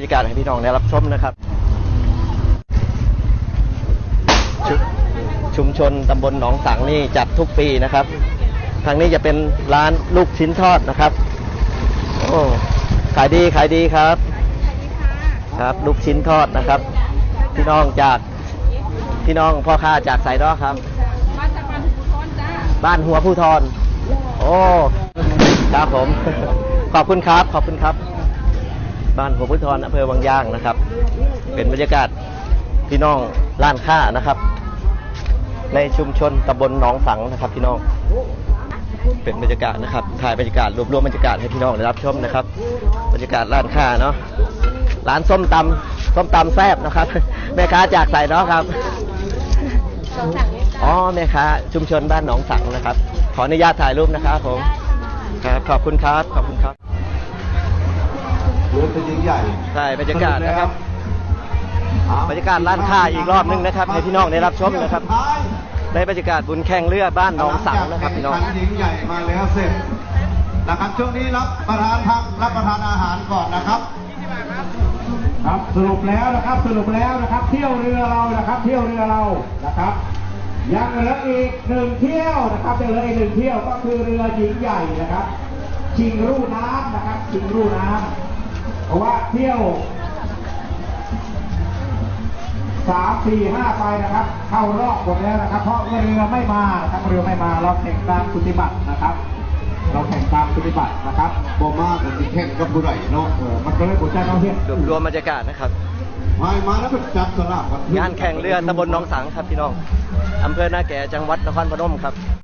บรรยากาศให้พี่น้องได้รับชมนะครับชุชุมชนตำบลหนองสังนี่จัดทุกปีนะครับ ทางนี้จะเป็นร้านลูกชิ้นทอดนะครับ โอ้ขายดีขายดีครับ ครับ ลูกชิ้นทอดนะครับ พี่น้องจากพี่น้องพ่อค้าจากไสดอกครับ มาจากบ้านหุบทอนจ้าบ้านหัวผู้ทอน โอ้ ครับผม ขอบคุณครับ ขอบคุณครับ บ้านหัวผู้ทอนอำเภอวังย่างนะครับ เป็นบรรยากาศพี่น้องร้านค้านะครับ ในชุมชนตำบลหนองสังนะครับพี่น้อง เป็นบรรยากาศนะครับถ่ายบรรยากาศรวบรวมบรรยากาศให้พี่น้องได้รับชมนะครับ บรรยากาศร้านค้าเนาะร้านส้มตำส้มตำแซ่บนะครับ แม่ค้าจากใส่เนาะครับอ๋อแม่ค้าชุมชนบ้านหนองสังนะครับ ขออนุญาตถ่ายรูปนะครับผมครับขอบคุณครับขอบคุณครับ รถเป็นยิ่งใหญ่ใช่บรรยากาศนะครับ บรรยากาศร้านค้าอีกรอบหนึงนะครับ ให้พี่น้องได้รับชมนะครับในบรรยากาศบุญแข่งเรือบ้านหนองสังนะครับพี่น้องหลัจากแข่ขัยิ่งใหญ่มาแล้วเสร็จนะครับช่วงนี้รับประทานพักรับประทานอาหารก่อนนะครับครับสรุปแล้วนะครับสรุปแล้วนะครับ เที่ยวเรือเรานะครับ เที่ยวเรือเรานะครับยังเหลืออีกหนึ่งเที่ยวนะครับยังเหลืออีกหนึ่งเที่ยวก็คือเรือหญิงใหญ่นะครับ ชิงรูน้ำนะครับ ชิงรูน้ำ เพราะว่าเที่ยวสามสี่ห้าไปนะครับ เข้ารอบหมดแล้วนะครับ เพราะเรือไม่มานะครับเรือไม่มาเราแข่งตามปฏิบัตินะครับ เราแข่งตามปฏิบัตินะครับบ่มากกับที่แข่งกับผู้ใดเนาะเออมันก็เลยหัวใจเราเที่ยรวบรวมบรรยากาศนะครับมามาแล้วเป็นจับสลากกันงานแข่งเรือตำบลหนองสังครับพี่น้องอำเภอนาแก่จังหวัดนครพนมครับ